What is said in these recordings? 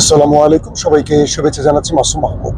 আসসালামু আলাইকুম। সবাইকে শুভেচ্ছা জানাচ্ছি মাসুম মাহবুব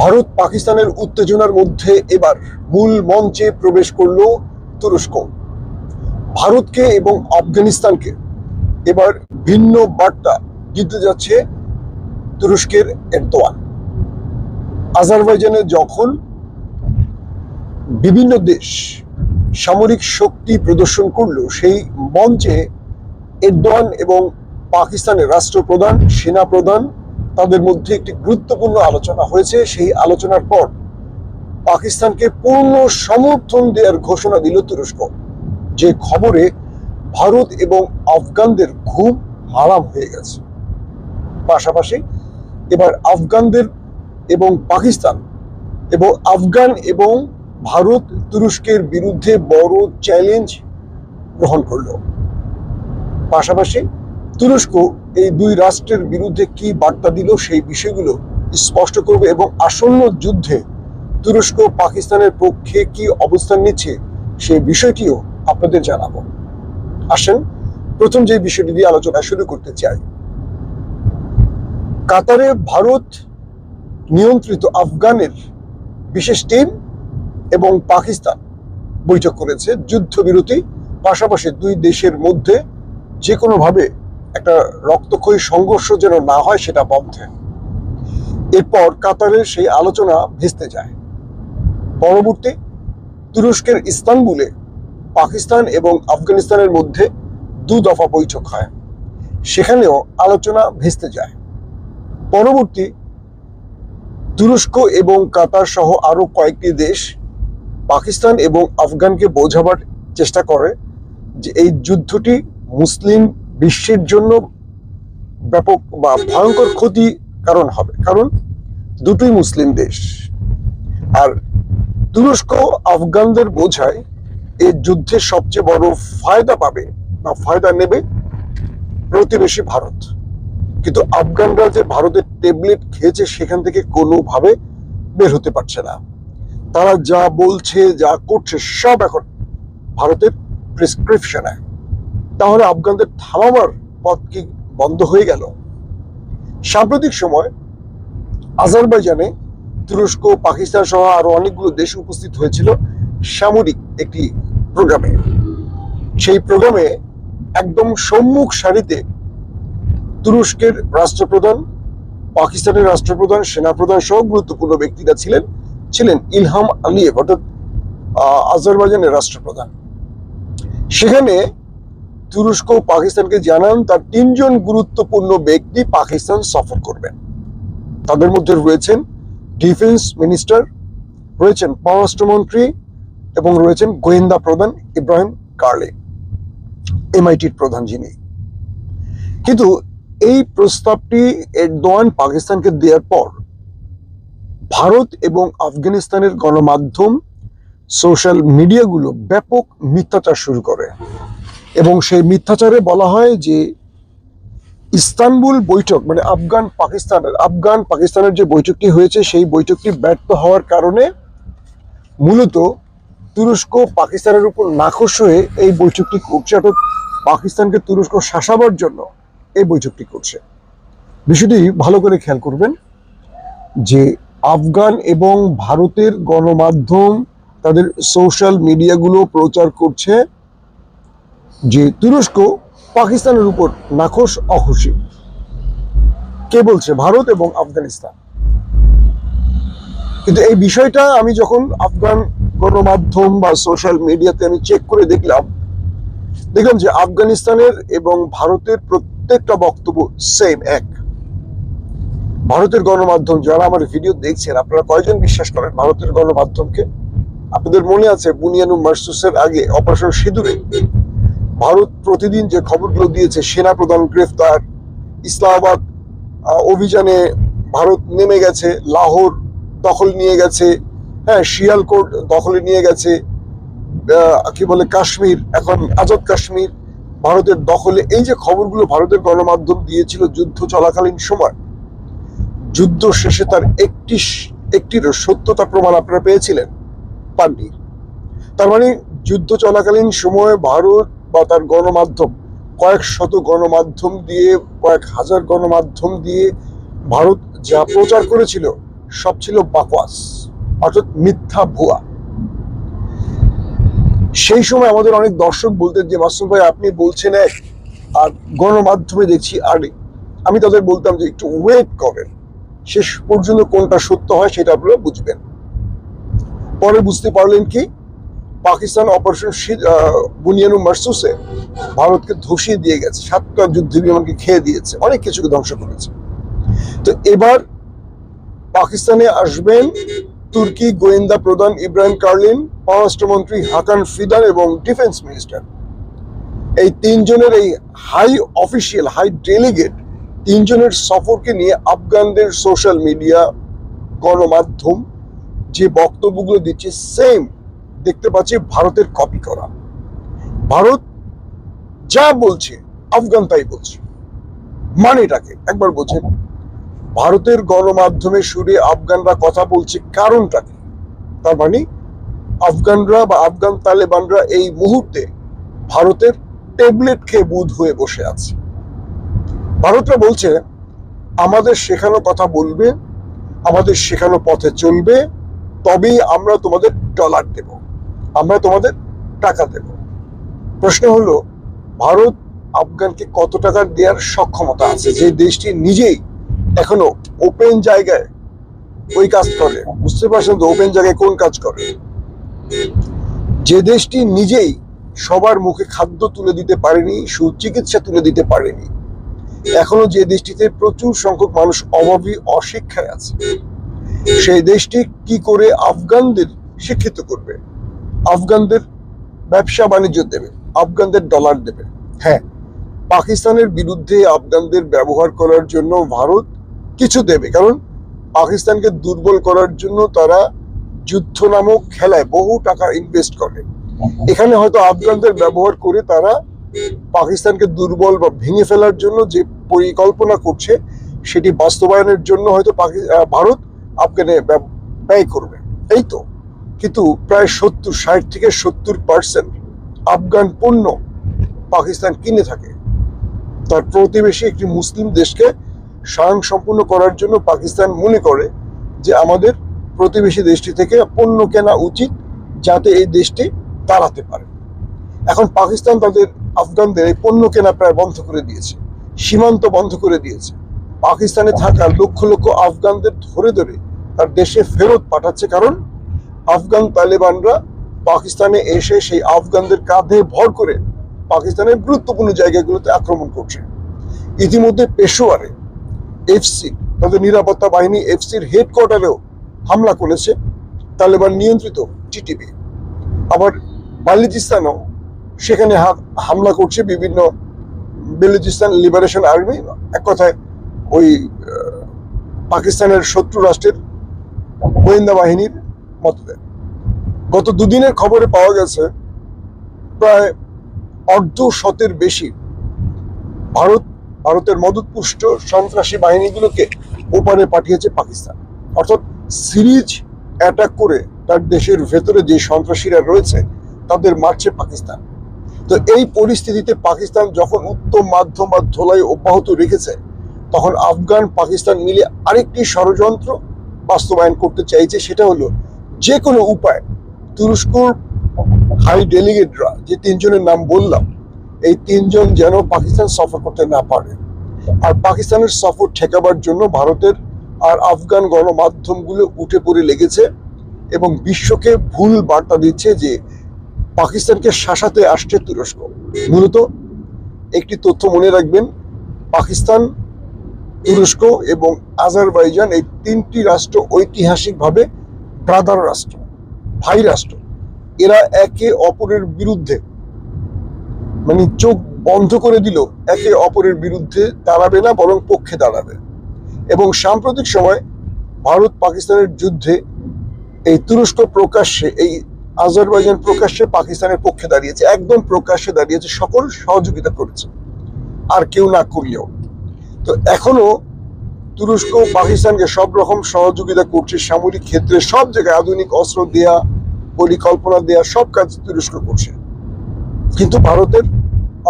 ভারত পাকিস্তানের উত্তেজনার মধ্যে এবার মূল মঞ্চে প্রবেশ করল তুরস্ক। ভারতকে এবং আফগানিস্তানকে এবার ভিন্ন বার্তা দিতে যাচ্ছে তুরস্কের এরদোয়ান। আজারবাইজানে যখন বিভিন্ন দেশ সামরিক শক্তি প্রদর্শন করল, সেই মঞ্চে এরদোয়ান এবং পাকিস্তানের রাষ্ট্রপ্রধান, সেনাপ্রধান, তাদের মধ্যে একটি গুরুত্বপূর্ণ আলোচনা হয়েছে। সেই আলোচনার পর পাকিস্তানকে পূর্ণ সমর্থন দেওয়ার ঘোষণা দিল তুরস্ক, যে খবরে ভারত এবং আফগানদের ঘুম হারাম হয়ে গেছে। পাশাপাশি এবার আফগানদের এবং পাকিস্তান এবং আফগান এবং ভারত তুরস্কের বিরুদ্ধে বড় চ্যালেঞ্জ গ্রহণ করল। পাশাপাশি তুরস্ক এই দুই রাষ্ট্রের বিরুদ্ধে কি বার্তা দিল সেই বিষয়গুলো স্পষ্ট করবে এবং আসন্ন যুদ্ধে তুরস্ক পাকিস্তানের পক্ষে কি অবস্থান নিচ্ছে সেই বিষয়টিও আপনাদের জানাব। আসেন, প্রথম যে বিষয়টি দিয়ে আলোচনা শুরু করতে চাই। কাতারে ভারত নিয়ন্ত্রিত আফগানের বিশেষ টিম এবং পাকিস্তান বৈঠক করেছে যুদ্ধবিরতি, পাশাপাশি দুই দেশের মধ্যে যে কোনোভাবে একটা রক্তক্ষয়ী সংঘর্ষ যেন না হয়, সেটা বন্ধে এরপর কাতারের সেই আলোচনা ভেস্তে যায়। পরবর্তী তুরস্কের ইস্তানবুলে পাকিস্তান এবং আফগানিস্তানের মধ্যে দু দফা বৈঠক হয়। সেখানেও আলোচনা ভেস্তে যায়। পরবর্তী তুরস্ক এবং কাতার সহ আরও কয়েকটি দেশ পাকিস্তান এবং আফগানকে বোঝাবার চেষ্টা করে যে এই যুদ্ধটি মুসলিম বিশ্বের জন্য ব্যাপক বা ভয়ঙ্কর ক্ষতি কারণ হবে। কারণ দুটোই মুসলিম দেশ। আর তুরস্ক, আফগানদের বোঝায় এই যুদ্ধের সবচেয়ে বড় ফায়দা পাবে বা ফায়দা নেবে প্রতিবেশী ভারত। কিন্তু আফগানরা যে ভারতের ট্যাবলেট খেয়েছে সেখান থেকে কোনোভাবে বের হতে পারছে না। তারা যা বলছে, যা করছে সব এখন ভারতের প্রেসক্রিপশনে। তাহলে আফগানদের থামাবার পথ কি বন্ধ হয়ে গেল? সাম্প্রতিক সময় আজারবাইজানে তুরস্ক, পাকিস্তান সহ আরও অনেকগুলো দেশ উপস্থিত হয়েছিল সামরিক একটি প্রোগ্রামে। সেই প্রোগ্রামে একদম সম্মুখ সারিতে তুরস্কের রাষ্ট্রপ্রধান, পাকিস্তানের রাষ্ট্রপ্রধান, সেনাপ্রধান সহ গুরুত্বপূর্ণ ব্যক্তিরা ছিলেন ছিলেন ইলহাম আলিয়েভ, অর্থাৎ আজারবাইজানের রাষ্ট্রপ্রধান। সেখানে তুরস্ক পাকিস্তানকে জানান, তার তিনজন গুরুত্বপূর্ণ ব্যক্তি পাকিস্তান সফর করবেন। তাদের মধ্যে রয়েছেন ডিফেন্স মিনিস্টার, রয়েছেন পররাষ্ট্রমন্ত্রী এবং রয়েছেন গোয়েন্দা প্রধান ইব্রাহিম কার্লে, এমআইটির প্রধান যিনি। কিন্তু এই প্রস্তাবটি এরদোয়ান পাকিস্তানকে দেওয়ার পর ভারত এবং আফগানিস্তানের গণমাধ্যম, সোশ্যাল মিডিয়াগুলো ব্যাপক মিথ্যাচার শুরু করে। এবং সেই মিথ্যাচারে বলা হয় যে ইস্তানবুল বৈঠক মানে আফগান পাকিস্তানের আফগান পাকিস্তানের যে বৈঠকটি হয়েছে, সেই বৈঠকটি ব্যর্থ হওয়ার কারণে মূলত তুরস্ক পাকিস্তানের উপর নাখোশ হয়ে এই বৈঠকটি করছে অর্থাৎ পাকিস্তানকে তুরস্ক শাসাবার জন্য এই বৈঠকটি করছে। বিষয়টি ভালো করে খেয়াল করবেন যে আফগান এবং ভারতের গণমাধ্যম, তাদের সোশ্যাল মিডিয়াগুলো প্রচার করছে যে তুরস্ক পাকিস্তানের উপর নাখোশ অখুশি। কে বলছে? ভারত এবং আফগানিস্তান। কিন্তু এই বিষয়টা আমি যখন আফগান গণমাধ্যম বা সোশ্যাল মিডিয়াতে আমি চেক করে দেখলাম দেখলাম যে আফগানিস্তানের এবং ভারতের প্রত্যেকটা বক্তব্য সেম এক। ভারতের গণমাধ্যম যারা আমার ভিডিও দেখছেন, আপনারা কয়জন বিশ্বাস করেন ভারতের গণমাধ্যমকে? আপনাদের মনে আছে বুনিয়ানু মার্সুসের আগে অপারেশন সিঁদুরে? ভারত প্রতিদিন যে খবরগুলো দিয়েছে, সেনা প্রধান গ্রেফতার, ইসলামাবাদ অভিযানে ভারত নেমে গেছে, লাহোর দখল নিয়ে গেছে হ্যাঁ শিয়ালকোট দখলে নিয়ে গেছে কি বলে, কাশ্মীর, এখন আজাদ কাশ্মীর ভারতের দখলে। এই যে খবরগুলো ভারতের গণমাধ্যম দিয়েছিল যুদ্ধ চলাকালীন সময়, যুদ্ধ শেষে তার একটি একটির সত্যতা প্রমাণ আপনারা পেয়েছিলেন পাননি তার মানে যুদ্ধ চলাকালীন সময়ে ভারত বা তার গণমাধ্যম, কয়েক শত গণমাধ্যম দিয়ে, কয়েক হাজার গণমাধ্যম দিয়ে ভারত যা প্রচার করেছিল, সব ছিল বাকওয়াস অর্থাৎ মিথ্যা ভুয়া। সেই সময় আমাদের অনেক দর্শক বলতেন যে, মাসুম ভাই, আপনি বলছেন এক, আর গণমাধ্যমে দেখছি আরেক। আমি তাদের বলতাম যে, একটু ওয়েট করেন। শেষ পর্যন্ত কোনটা সত্য হয় সেটা আপনারা বুঝবেন। পরে বুঝতে পারলেন কি পাকিস্তান অপারেশন বুনিয়ানু মারসুসে ভারতকে ধসিয়ে দিয়ে গেছে, সাতটা যুদ্ধ বিমানকে খেয়ে দিয়েছে, অনেক কিছুকে ধ্বংস করেছে। তো এবার পাকিস্তানে আসবেন তুর্কি গোয়েন্দা প্রধান ইব্রাহিম কার্লিন, পররাষ্ট্রমন্ত্রী হাকান ফিদান এবং ডিফেন্স মিনিস্টার। এই তিনজনের এই হাই অফিসিয়াল, হাই ডেলিগেট তিনজনের সফরকে নিয়ে আফগানদের সোশ্যাল মিডিয়া গণমাধ্যম যে বক্তব্যগুলো দিচ্ছে, সেম দেখতে পাচ্ছি ভারতের কপি করা। ভারত যা বলছে, আফগান তাই বলছে। মানেটাকে একবার বলছেন ভারতের গণমাধ্যমে সুরে আফগানরা কথা বলছে কারণটা কি? তার মানে আফগানরা বা আফগান তালেবানরা এই মুহূর্তে ভারতের ট্যাবলেট খেয়ে বুধ হয়ে বসে আছে। ভারতরা বলছে, আমাদের শেখানো কথা বলবে, আমাদের শেখানো পথে চলবে, তবেই আমরা তোমাদের ডলার দেব। আমরা তোমাদের টাকা দেব। প্রশ্ন হলো ভারত আফগানকে কত টাকা দেওয়ার সক্ষমতা আছে? যে দেশটি নিজেই এখনও ওপেন জায়গায় ওই কাজ করে। বুঝতে পারছেন তো ওপেন জায়গায় কোন কাজ করে? যে দেশটি নিজেই সবার মুখে খাদ্য তুলে দিতে পারেনি সুচিকিৎসা তুলে দিতে পারেনি এখনও যে দেশটিতে প্রচুর সংখ্যক মানুষ অভাবী অশিক্ষায় আছে সেই দেশটি কি করে আফগানদের শিক্ষিত করবে? আফগানদের ব্যবসা বাণিজ্য দেবে আফগানদের ডলার দেবে। হ্যাঁ। পাকিস্তানের বিরুদ্ধে আফগানদের ব্যবহার করার জন্য ভারত কিছু দেবে কারণ পাকিস্তানকে দুর্বল করার জন্য তারা যুদ্ধ নামক খেলায় বহু টাকা ইনভেস্ট করে। এখানে হয়তো আফগানদের ব্যবহার করে তারা পাকিস্তানকে দুর্বল বা ভেঙে ফেলার জন্য যে পরিকল্পনা করছে সেটি বাস্তবায়নের জন্য হয়তো ভারত আফগানে ব্যয় করবে। এই তো। কিন্তু প্রায় সত্তর, ষাট থেকে সত্তর পার্সেন্ট আফগান পণ্য পাকিস্তান কিনে থাকে। তার প্রতিবেশী একটি মুসলিম দেশকে স্বয়ং সম্পূর্ণ করার জন্য পাকিস্তান মনে করে যে আমাদের প্রতিবেশী দেশটি থেকে পণ্য কেনা উচিত যাতে এই দেশটি দাঁড়াতে পারে। এখন পাকিস্তান তাদের আফগানদের এই পণ্য কেনা প্রায় বন্ধ করে দিয়েছে, সীমান্ত বন্ধ করে দিয়েছে। পাকিস্তানে থাকা লক্ষ লক্ষ আফগানদের ধরে ধরে তার দেশে ফেরত পাঠাচ্ছে কারণ আফগান তালেবানরা পাকিস্তানে এসে সেই আফগানদের কাঁধে ভর করে পাকিস্তানের গুরুত্বপূর্ণ জায়গাগুলোতে আক্রমণ করছে। ইতিমধ্যে পেশোয়ারে এফসি, তাদের নিরাপত্তা বাহিনী এফসির হেডকোয়ার্টারেও হামলা করেছে তালেবান নিয়ন্ত্রিত টিটিপি আবার বালিচিস্তানও সেখানে হামলা করছে বিভিন্ন বেলুচিস্তান লিবারেশন আর্মি। এক কথায় ওই পাকিস্তানের শত্রু রাষ্ট্রের গোয়েন্দা বাহিনীর মততে গত দুদিনের খবরে পাওয়া গেছে, প্রায় অর্ধ শতের বেশি ভারত, ভারতের মদতপুষ্ট সন্ত্রাসী বাহিনীগুলোকে ওপারে পাঠিয়েছে পাকিস্তান। অর্থাৎ সিরিজ অ্যাটাক করে তার দেশের ভেতরে যে সন্ত্রাসীরা রয়েছে, তাদের মারছে পাকিস্তান। তো এই পরিস্থিতিতে পাকিস্তান যখন উত্তম মাধ্যম বা ধোলাই অব্যাহত রেখেছে, তখন আফগান পাকিস্তান মিলে আরেকটি ষড়যন্ত্র বাস্তবায়ন করতে চাইছে, সেটা হলো যে কোনো উপায় তুরস্কর হাই ডেলিগেটরা যে তিনজনের নাম বললাম, এই তিনজন যেন পাকিস্তান সফর করতে না পারে। আর পাকিস্তানের সফর ঠেকাবার জন্য ভারতের আর আফগান গণমাধ্যমগুলো উঠে পড়ে লেগেছে এবং বিশ্বকে ভুল বার্তা দিচ্ছে যে পাকিস্তানকে শাসাতে আসছে তুরস্ক। মূলত একটি তথ্য মনে রাখবেন, পাকিস্তান, তুরস্ক এবং আজারবাইজান এই তিনটি রাষ্ট্র ঐতিহাসিকভাবে ব্রাদার রাষ্ট্র, ভাই রাষ্ট্র, এরা একে অপরের বিরুদ্ধে মানে চোখ বন্ধ করে দিল একে অপরের বিরুদ্ধে দাঁড়াবে না, বরং পক্ষে দাঁড়াবে। এবং সাম্প্রতিক সময় ভারত পাকিস্তানের যুদ্ধে এই তুরস্ক প্রকাশ্যে, এই আজারবাইজান প্রকাশ্যে পাকিস্তানের পক্ষে দাঁড়িয়েছে, একদম প্রকাশ্যে দাঁড়িয়েছে, সকল সহযোগিতা করেছে, আর কেউ না করলেও তো এখনও তুরস্ক পাকিস্তানকে সব রকম সহযোগিতা করছে সামরিক ক্ষেত্রে। সব জায়গায় আধুনিক অস্ত্র দেয়া, পরিকল্পনা দেয়া, সব কাজ তুরস্ক করছে। কিন্তু ভারতের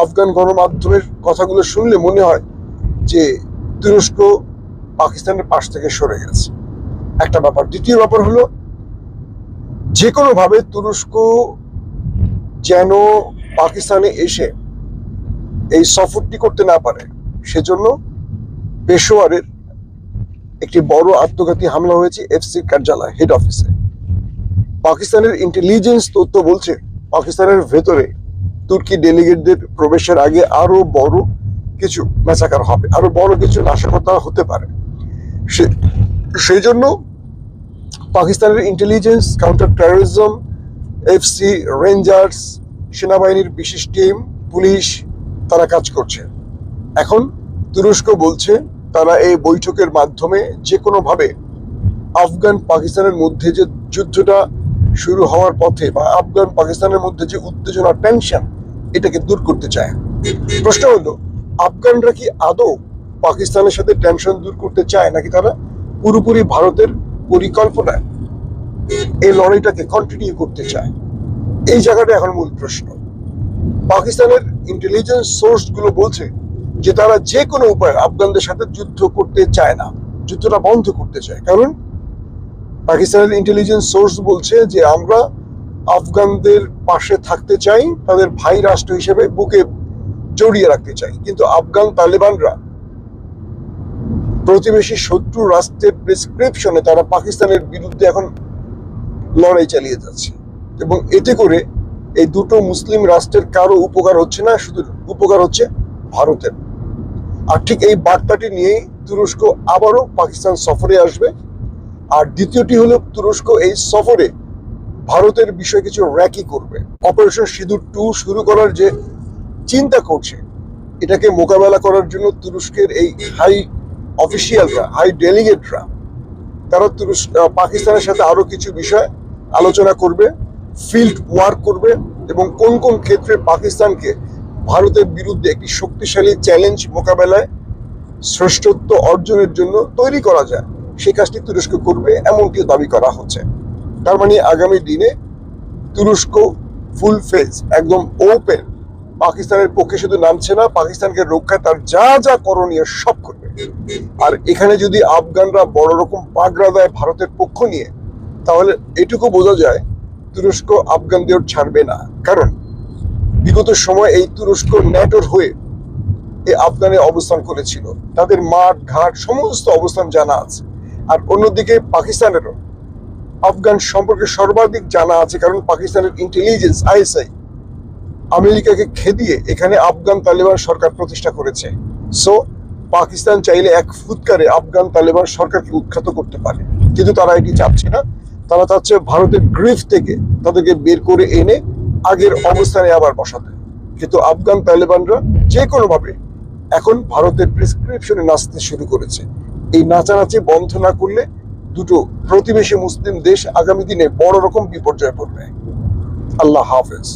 আফগান গণমাধ্যমের কথাগুলো শুনলে মনে হয় যে তুরস্ক পাকিস্তানের পাশ থেকে সরে গেছে। একটা ব্যাপার। দ্বিতীয় ব্যাপার হলো যে কোনোভাবে তুরস্ক যেন পাকিস্তানে এসে এই সফরটি করতে না পারে, সেজন্য পেশোয়ারের একটি বড় আত্মঘাতী হামলা হয়েছে এফসি কার্যালয় হেড অফিসে পাকিস্তানের ইন্টেলিজেন্স তথ্য বলছে, পাকিস্তানের ভেতরে তুর্কি ডেলিগেটদের প্রবেশের আগে আরও বড় কিছু মেচাকার হবে, আরও বড় কিছু নাশকতা হতে পারে। সেই জন্য পাকিস্তানের intelligence counter terrorism FC rangers সেনাবাহিনীর বিশেষ টিম পুলিশ, তারা কাজ করছে। এখন তুরস্ক বলছে তারা এই বৈঠকের মাধ্যমে যে কোনোভাবে আফগান পাকিস্তানের মধ্যে যে যুদ্ধটা শুরু হওয়ার পথে বা আফগান পাকিস্তানের মধ্যে যে উত্তেজনা টেনশন এটাকে দূর করতে চায়। প্রশ্ন হলো, আফগানরা কি আদৌ পাকিস্তানের সাথে টেনশন দূর করতে চায় নাকি তারা পুরোপুরি ভারতের পরিকল্পনায় এই লড়াইটাকে কন্টিনিউ করতে চায়? এই জায়গাটা এখন মূল প্রশ্ন। পাকিস্তানের ইন্টেলিজেন্স সোর্সগুলো বলছে যে তারা যে কোনো উপায়ে আফগানদের সাথে যুদ্ধ করতে চায় না, যুদ্ধটা বন্ধ করতে চায়। কারণ পাকিস্তানের ইন্টেলিজেন্স সোর্স বলছে যে, আমরা আফগানদের পাশে থাকতে চাই, তাদের ভাই রাষ্ট্র হিসেবে বুকে জড়িয়ে রাখতে চাই। কিন্তু আফগান তালেবানরা প্রতিবেশী শত্রু রাষ্ট্রের প্রেসক্রিপশনে তারা পাকিস্তানের বিরুদ্ধে এখন লড়াই চালিয়ে যাচ্ছে। এবং এতে করে এই দুটো মুসলিম রাষ্ট্রের কারও উপকার হচ্ছে না, শুধু উপকার হচ্ছে ভারতের। আর ঠিক এই বার্তাটি নিয়েই তুরস্ক আবারও পাকিস্তান সফরে আসবে। আর দ্বিতীয়টি হলো তুরস্ক এই সফরে ভারতের বিষয়ে কিছু র্যাকি করবে। অপারেশন সিঁদুর টু শুরু করার যে চিন্তা করছে, এটাকে মোকাবেলা করার জন্য তুরস্কের এই হাই অফিসিয়ালরা, হাই ডেলিগেটরা, তারা তুরস্ক পাকিস্তানের সাথে আরও কিছু বিষয় আলোচনা করবে, ফিল্ড ওয়ার্ক করবে এবং কোন কোন ক্ষেত্রে পাকিস্তানকে ভারতের বিরুদ্ধে একটি শক্তিশালী চ্যালেঞ্জ মোকাবেলায় শ্রেষ্ঠত্ব অর্জনের জন্য তৈরি করা যায়, সেই কাজটি তুরস্ক করবে এমনটিও দাবি করা হচ্ছে। তার মানে আগামী দিনে তুরস্ক ফুল ফেজ, একদম ওপেন, পাকিস্তানের পক্ষে শুধু নামছে না, পাকিস্তানকে রক্ষায় তার যা যা করণীয় সব করবে। আর এখানে যদি আফগানরা বড় রকম পাগড়া দেয় ভারতের পক্ষ নিয়ে, তাহলে এটুকু বোঝা যায় তুরস্ক আফগানদের ছাড়বে না। কারণ বিগত সময় এই তুরস্ক ন্যাটোর হয়ে এই আফগানে অবস্থান করেছিল। তাদের মাঠ, ঘাট, সমস্ত অবস্থান জানা আছে। আর অন্যদিকে পাকিস্তানেরও আফগান সম্পর্কে সর্বাধিক জানা আছে কারণ পাকিস্তানের ইন্টেলিজেন্স আইএসআই আমেরিকাকে খেদিয়ে এখানে আফগান তালেবান সরকার প্রতিষ্ঠা করেছে। সো পাকিস্তান চাইলে এক ফুৎকারে আফগান তালেবান সরকারকে উৎখাত করতে পারে। কিন্তু তারা এটি চাচ্ছে না। তারা চাচ্ছে ভারতের গ্রিফ থেকে তাদেরকে বের করে এনে আগের অবস্থানে আবার বসাতে। কিন্তু আফগান তালেবানরা যে কোনোভাবে এখন ভারতের প্রেসক্রিপশনে নাচতে শুরু করেছে। এই নাচানাচি বন্ধ না করলে দুটো প্রতিবেশী মুসলিম দেশ আগামী দিনে বড় রকম বিপর্যয় পড়বে। আল্লাহ হাফেজ।